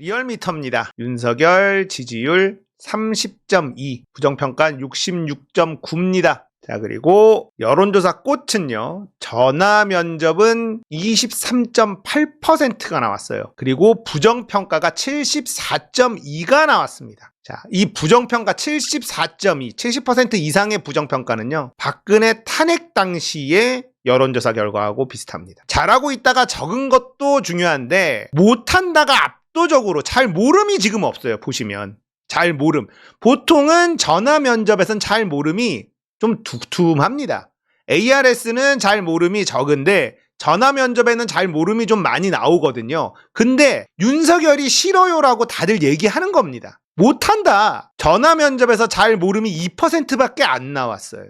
리얼미터입니다. 윤석열 지지율 30.2, 부정평가 66.9입니다. 자, 그리고 여론조사 꽃은요, 전화 면접은 23.8%가 나왔어요. 그리고 부정평가가 74.2가 나왔습니다. 자, 이 부정평가 74.2, 70% 이상의 부정평가는요, 박근혜 탄핵 당시에 여론조사 결과하고 비슷합니다. 잘하고 있다가 적은 것도 중요한데, 못한다가 압도적으로 잘 모름이 지금 없어요, 보시면. 잘 모름. 보통은 전화 면접에선 잘 모름이 좀 두툼합니다. ARS는 잘 모름이 적은데 전화 면접에는 잘 모름이 좀 많이 나오거든요. 근데 윤석열이 싫어요라고 다들 얘기하는 겁니다. 못한다. 전화 면접에서 잘 모름이 2%밖에 안 나왔어요.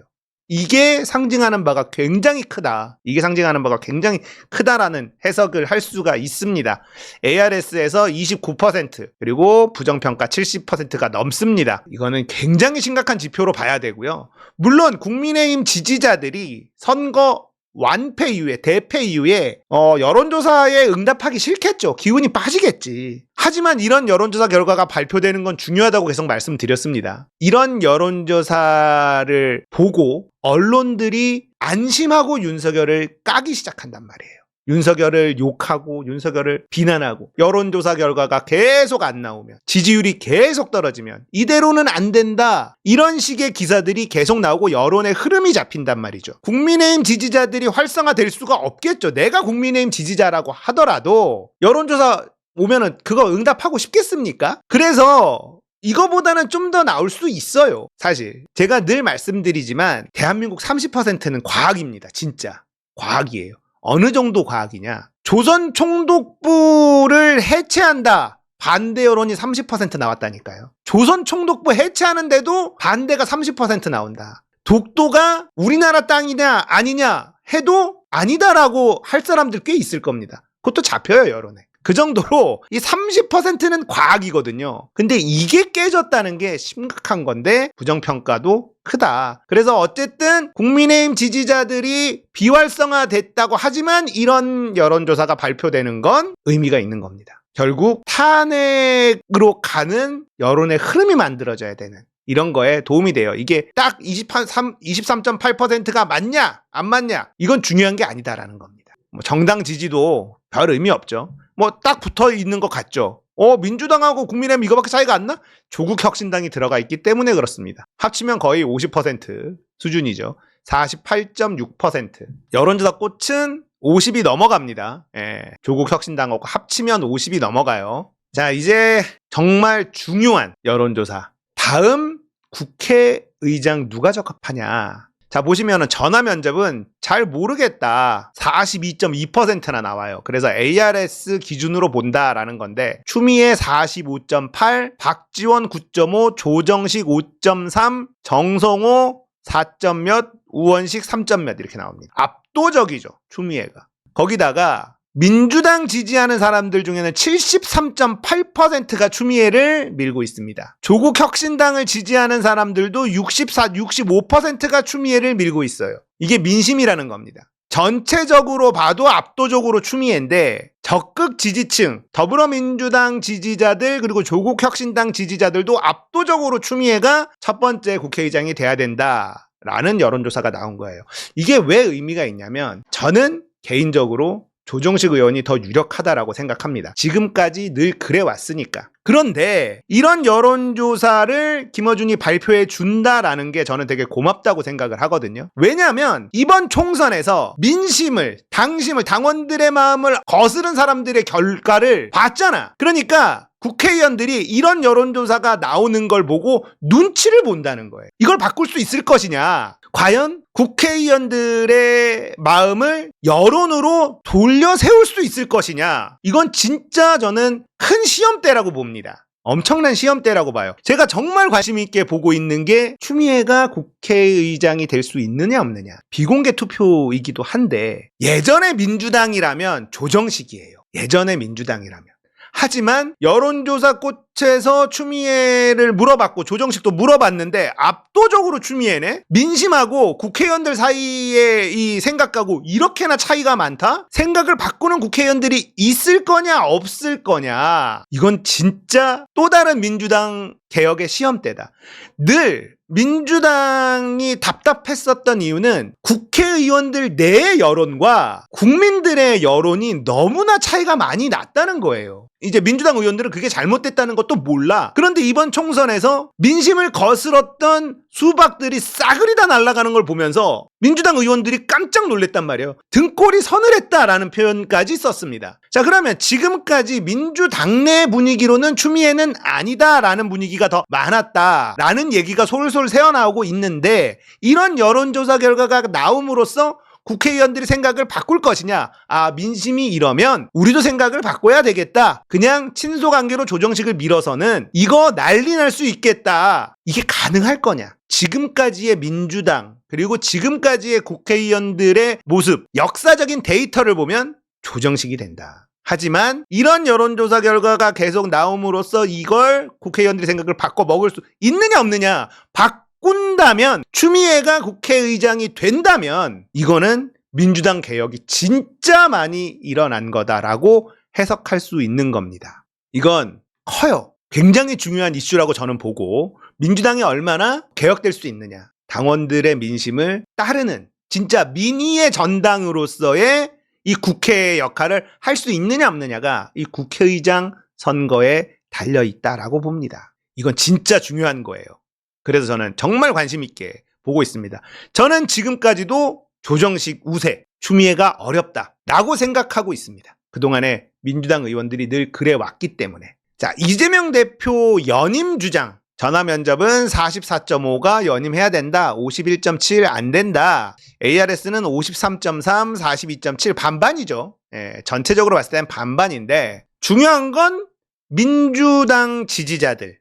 이게 상징하는 바가 굉장히 크다. 이게 상징하는 바가 굉장히 크다라는 해석을 할 수가 있습니다. ARS에서 29% 그리고 부정평가 70%가 넘습니다. 이거는 굉장히 심각한 지표로 봐야 되고요. 물론 국민의힘 지지자들이 선거 완패 이후에 대패 이후에 어, 여론조사에 응답하기 싫겠죠. 기운이 빠지겠지. 하지만 이런 여론조사 결과가 발표되는 건 중요하다고 계속 말씀드렸습니다. 이런 여론조사를 보고 언론들이 안심하고 윤석열을 까기 시작한단 말이에요. 윤석열을 욕하고 윤석열을 비난하고 여론조사 결과가 계속 안 나오면 지지율이 계속 떨어지면 이대로는 안 된다. 이런 식의 기사들이 계속 나오고 여론의 흐름이 잡힌단 말이죠. 국민의힘 지지자들이 활성화될 수가 없겠죠. 내가 국민의힘 지지자라고 하더라도 여론조사 오면은 그거 응답하고 싶겠습니까? 그래서 이거보다는 좀 더 나올 수 있어요. 사실 제가 늘 말씀드리지만 대한민국 30%는 과학입니다. 진짜 과학이에요 어느 정도 과학이냐? 조선 총독부를 해체한다. 반대 여론이 30% 나왔다니까요. 조선 총독부 해체하는데도 반대가 30% 나온다. 독도가 우리나라 땅이냐 아니냐 해도 아니다라고 할 사람들 꽤 있을 겁니다. 그것도 잡혀요, 여론에. 그 정도로 이 30%는 과학이거든요. 근데 이게 깨졌다는 게 심각한 건데 부정평가도 크다. 그래서 어쨌든 국민의힘 지지자들이 비활성화 됐다고 하지만 이런 여론조사가 발표되는 건 의미가 있는 겁니다. 결국 탄핵으로 가는 여론의 흐름이 만들어져야 되는 이런 거에 도움이 돼요. 이게 딱 23, 23.8%가 맞냐, 안 맞냐, 이건 중요한 게 아니다라는 겁니다. 뭐 정당 지지도 별 의미 없죠. 뭐 딱 붙어 있는 것 같죠. 어, 민주당하고 국민의힘 이거밖에 차이가 안 나? 조국 혁신당이 들어가 있기 때문에 그렇습니다. 합치면 거의 50% 수준이죠. 48.6%. 여론조사 꽃은 50이 넘어갑니다. 예, 조국 혁신당하고 합치면 50이 넘어가요. 자, 이제 정말 중요한 여론조사. 다음 국회의장 누가 적합하냐. 자, 보시면은 전화 면접은 잘 모르겠다. 42.2%나 나와요. 그래서 ARS 기준으로 본다라는 건데, 추미애 45.8, 박지원 9.5, 조정식 5.3, 정성호 4점 몇, 우원식 3점 몇 이렇게 나옵니다. 압도적이죠. 추미애가. 거기다가 민주당 지지하는 사람들 중에는 73.8%가 추미애를 밀고 있습니다. 조국 혁신당을 지지하는 사람들도 64, 65%가 추미애를 밀고 있어요. 이게 민심이라는 겁니다. 전체적으로 봐도 압도적으로 추미애인데 적극 지지층, 더불어민주당 지지자들 그리고 조국 혁신당 지지자들도 압도적으로 추미애가 첫 번째 국회의장이 돼야 된다. 라는 여론조사가 나온 거예요. 이게 왜 의미가 있냐면 저는 개인적으로 조정식 의원이 더 유력하다라고 생각합니다. 지금까지 늘 그래 왔으니까. 그런데 이런 여론조사를 김어준이 발표해 준다라는 게 저는 되게 고맙다고 생각을 하거든요. 왜냐하면 이번 총선에서 민심을, 당심을, 당원들의 마음을 거스른 사람들의 결과를 봤잖아. 그러니까 국회의원들이 이런 여론조사가 나오는 걸 보고 눈치를 본다는 거예요. 이걸 바꿀 수 있을 것이냐. 과연 국회의원들의 마음을 여론으로 돌려 세울 수 있을 것이냐. 이건 진짜 저는 큰 시험대라고 봅니다. 엄청난 시험대라고 봐요. 제가 정말 관심 있게 보고 있는 게 추미애가 국회의장이 될 수 있느냐 없느냐. 비공개 투표이기도 한데 예전에 민주당이라면 조정식이에요. 예전에 민주당이라면. 하지만 여론조사 합쳐서 추미애를 물어봤고 조정식도 물어봤는데 압도적으로 추미애네 민심하고 국회의원들 사이의 이 생각하고 이렇게나 차이가 많다? 생각을 바꾸는 국회의원들이 있을 거냐 없을 거냐 이건 진짜 또 다른 민주당 개혁의 시험대다. 늘 민주당이 답답했었던 이유는 국회의원들 내의 여론과 국민들의 여론이 너무나 차이가 많이 났다는 거예요. 이제 민주당 의원들은 그게 잘못됐다는 것도 몰라. 그런데 이번 총선에서 민심을 거스렀던 수박들이 싸그리 다 날아가는 걸 보면서 민주당 의원들이 깜짝 놀랐단 말이에요. 등골이 서늘했다라는 표현까지 썼습니다. 자, 그러면 지금까지 민주당 내 분위기로는 추미애는 아니다라는 분위기가 더 많았다라는 얘기가 솔솔 새어나오고 있는데 이런 여론조사 결과가 나옴으로써 국회의원들이 생각을 바꿀 것이냐? 아, 민심이 이러면 우리도 생각을 바꿔야 되겠다. 그냥 친소관계로 조정식을 밀어서는 이거 난리 날 수 있겠다. 이게 가능할 거냐? 지금까지의 민주당, 그리고 지금까지의 국회의원들의 모습, 역사적인 데이터를 보면 조정식이 된다. 하지만 이런 여론조사 결과가 계속 나옴으로써 이걸 국회의원들의 생각을 바꿔 먹을 수 있느냐 없느냐 바 꾼다면 추미애가 국회의장이 된다면 이거는 민주당 개혁이 진짜 많이 일어난 거다라고 해석할 수 있는 겁니다. 이건 커요. 굉장히 중요한 이슈라고 저는 보고 민주당이 얼마나 개혁될 수 있느냐. 당원들의 민심을 따르는 진짜 민의의 전당으로서의 이 국회의 역할을 할 수 있느냐 없느냐가 이 국회의장 선거에 달려 있다라고 봅니다. 이건 진짜 중요한 거예요. 그래서 저는 정말 관심 있게 보고 있습니다. 저는 지금까지도 조정식 우세, 추미애가 어렵다라고 생각하고 있습니다. 그동안에 민주당 의원들이 늘 그래 왔기 때문에. 자, 이재명 대표 연임 주장. 전화 면접은 44.5가 연임해야 된다. 51.7 안 된다. ARS는 53.3, 42.7 반반이죠. 예, 전체적으로 봤을 땐 반반인데 중요한 건 민주당 지지자들의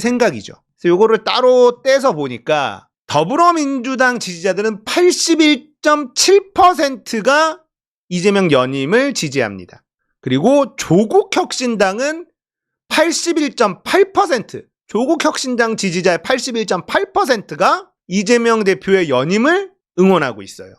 생각이죠. 그래서 요거를 따로 떼서 보니까 더불어민주당 지지자들은 81.7%가 이재명 연임을 지지합니다. 그리고 조국 혁신당은 81.8% 조국 혁신당 지지자의 81.8%가 이재명 대표의 연임을 응원하고 있어요.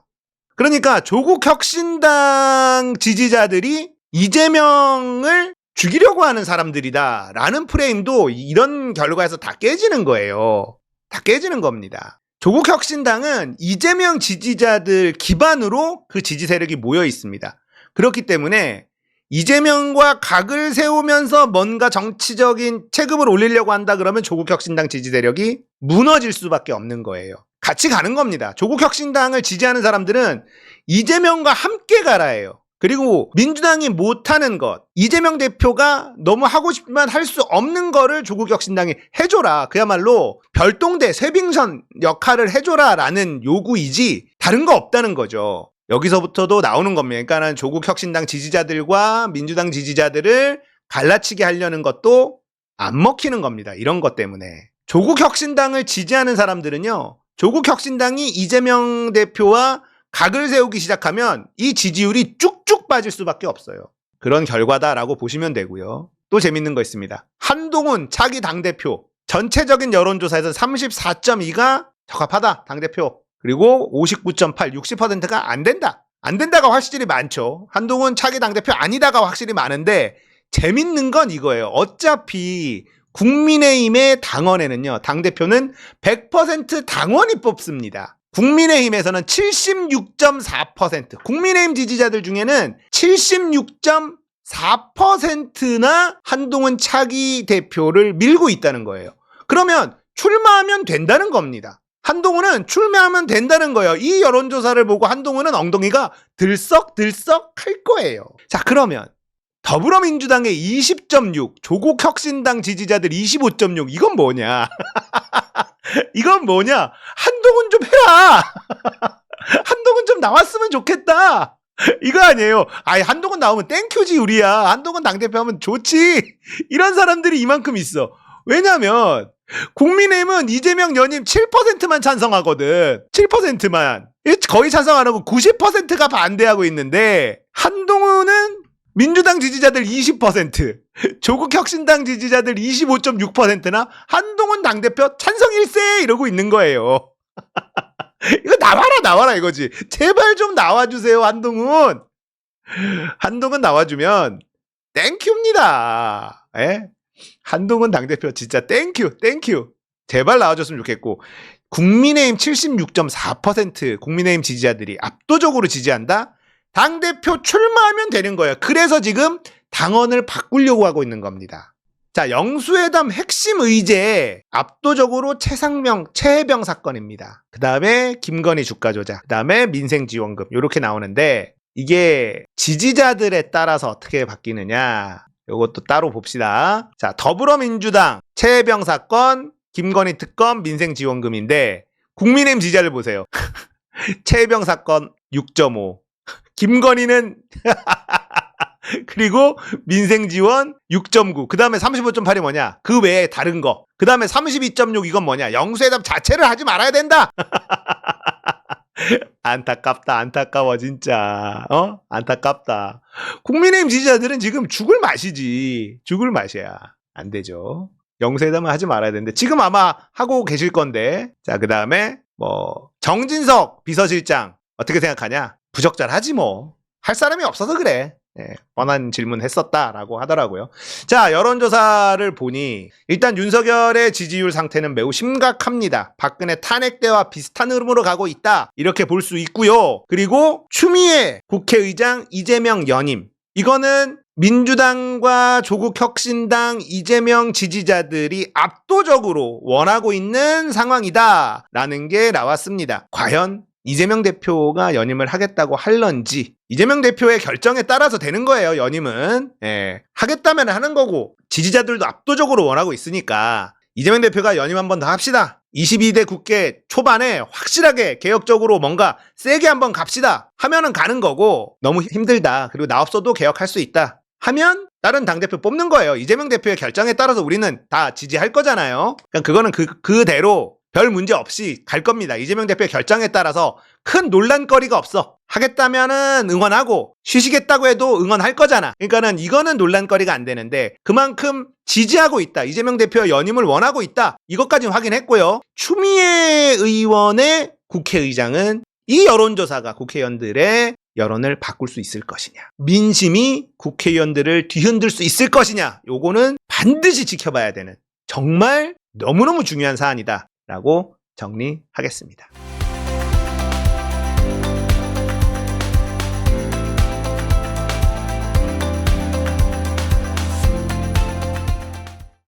그러니까 조국 혁신당 지지자들이 이재명을 죽이려고 하는 사람들이다라는 프레임도 이런 결과에서 다 깨지는 거예요. 다 깨지는 겁니다. 조국 혁신당은 이재명 지지자들 기반으로 그 지지 세력이 모여 있습니다. 그렇기 때문에 이재명과 각을 세우면서 뭔가 정치적인 체급을 올리려고 한다 그러면 조국 혁신당 지지 세력이 무너질 수밖에 없는 거예요. 같이 가는 겁니다. 조국 혁신당을 지지하는 사람들은 이재명과 함께 가라예요. 그리고 민주당이 못하는 것, 이재명 대표가 너무 하고 싶지만 할 수 없는 거를 조국 혁신당이 해줘라. 그야말로 별동대 쇄빙선 역할을 해줘라라는 요구이지 다른 거 없다는 거죠. 여기서부터도 나오는 겁니다. 그러니까는 조국 혁신당 지지자들과 민주당 지지자들을 갈라치게 하려는 것도 안 먹히는 겁니다. 이런 것 때문에. 조국 혁신당을 지지하는 사람들은요, 조국 혁신당이 이재명 대표와 각을 세우기 시작하면 이 지지율이 쭉쭉 빠질 수밖에 없어요. 그런 결과다라고 보시면 되고요. 또 재밌는 거 있습니다. 한동훈 차기 당대표 전체적인 여론조사에서 34.2가 적합하다 당대표 그리고 59.8 60%가 안 된다. 안 된다가 확실히 많죠. 한동훈 차기 당대표 아니다가 확실히 많은데 재밌는 건 이거예요. 어차피 국민의힘의 당원에는요. 당대표는 100% 당원이 뽑습니다. 국민의힘에서는 76.4%, 국민의힘 지지자들 중에는 76.4%나 한동훈 차기 대표를 밀고 있다는 거예요. 그러면 출마하면 된다는 겁니다. 한동훈은 출마하면 된다는 거예요. 이 여론조사를 보고 한동훈은 엉덩이가 들썩들썩 할 거예요. 자, 그러면 더불어민주당의 20.6, 조국 혁신당 지지자들 25.6, 이건 뭐냐? 이건 뭐냐? 한동훈 좀 해라! 한동훈 좀 나왔으면 좋겠다! 이거 아니에요. 아이, 한동훈 나오면 땡큐지, 우리야. 한동훈 당대표 하면 좋지. 이런 사람들이 이만큼 있어. 왜냐면, 국민의힘은 이재명 연임 7%만 찬성하거든. 7%만. 거의 찬성 안 하고 90%가 반대하고 있는데, 한동훈은 민주당 지지자들 20%, 조국 혁신당 지지자들 25.6%나 한동훈 당대표 찬성 일세 이러고 있는 거예요. 이거 나와라 나와라 이거지. 제발 좀 나와주세요 한동훈. 한동훈 나와주면 땡큐입니다. 예? 한동훈 당대표 진짜 땡큐 땡큐. 제발 나와줬으면 좋겠고 국민의힘 76.4% 국민의힘 지지자들이 압도적으로 지지한다. 당대표 출마하면 되는 거예요. 그래서 지금 당원을 바꾸려고 하고 있는 겁니다. 자, 영수회담 핵심 의제 압도적으로 최상명, 최해병 사건입니다. 그 다음에 김건희 주가 조작, 그 다음에 민생지원금 이렇게 나오는데 이게 지지자들에 따라서 어떻게 바뀌느냐 이것도 따로 봅시다. 자, 더불어민주당 최해병 사건, 김건희 특검, 민생지원금인데 국민의힘 지지자를 보세요. 최해병 사건 6.5, 김건희는 그리고 민생지원 6.9. 그 다음에 35.8이 뭐냐? 그 외에 다른 거. 그 다음에 32.6 이건 뭐냐? 영수회담 자체를 하지 말아야 된다. 안타깝다, 안타까워, 진짜. 어? 안타깝다. 국민의힘 지지자들은 지금 죽을 맛이지. 죽을 맛이야. 안 되죠. 영수회담은 하지 말아야 되는데, 지금 아마 하고 계실 건데. 자, 그 다음에, 뭐, 정진석 비서실장, 어떻게 생각하냐? 부적절하지 뭐. 할 사람이 없어서 그래. 예, 뻔한 질문 했었다라고 하더라고요. 자, 여론조사를 보니 일단 윤석열의 지지율 상태는 매우 심각합니다. 박근혜 탄핵 때와 비슷한 흐름으로 가고 있다. 이렇게 볼 수 있고요. 그리고 추미애 국회의장 이재명 연임. 이거는 민주당과 조국 혁신당 이재명 지지자들이 압도적으로 원하고 있는 상황이다라는 게 나왔습니다. 과연 이재명 대표가 연임을 하겠다고 할런지 이재명 대표의 결정에 따라서 되는 거예요. 연임은 예, 하겠다면 하는 거고 지지자들도 압도적으로 원하고 있으니까 이재명 대표가 연임 한 번 더 합시다. 22대 국회 초반에 확실하게 개혁적으로 뭔가 세게 한번 갑시다 하면은 가는 거고 너무 힘들다. 그리고 나 없어도 개혁할 수 있다. 하면 다른 당대표 뽑는 거예요. 이재명 대표의 결정에 따라서 우리는 다 지지할 거잖아요. 그러니까 그거는 그, 그대로 별 문제 없이 갈 겁니다. 이재명 대표의 결정에 따라서 큰 논란거리가 없어. 하겠다면은 응원하고 쉬시겠다고 해도 응원할 거잖아. 그러니까는 이거는 논란거리가 안 되는데 그만큼 지지하고 있다. 이재명 대표 연임을 원하고 있다. 이것까지는 확인했고요. 추미애 의원의 국회의장은 이 여론조사가 국회의원들의 여론을 바꿀 수 있을 것이냐. 민심이 국회의원들을 뒤흔들 수 있을 것이냐. 요거는 반드시 지켜봐야 되는 정말 너무너무 중요한 사안이다. 라고 정리하겠습니다.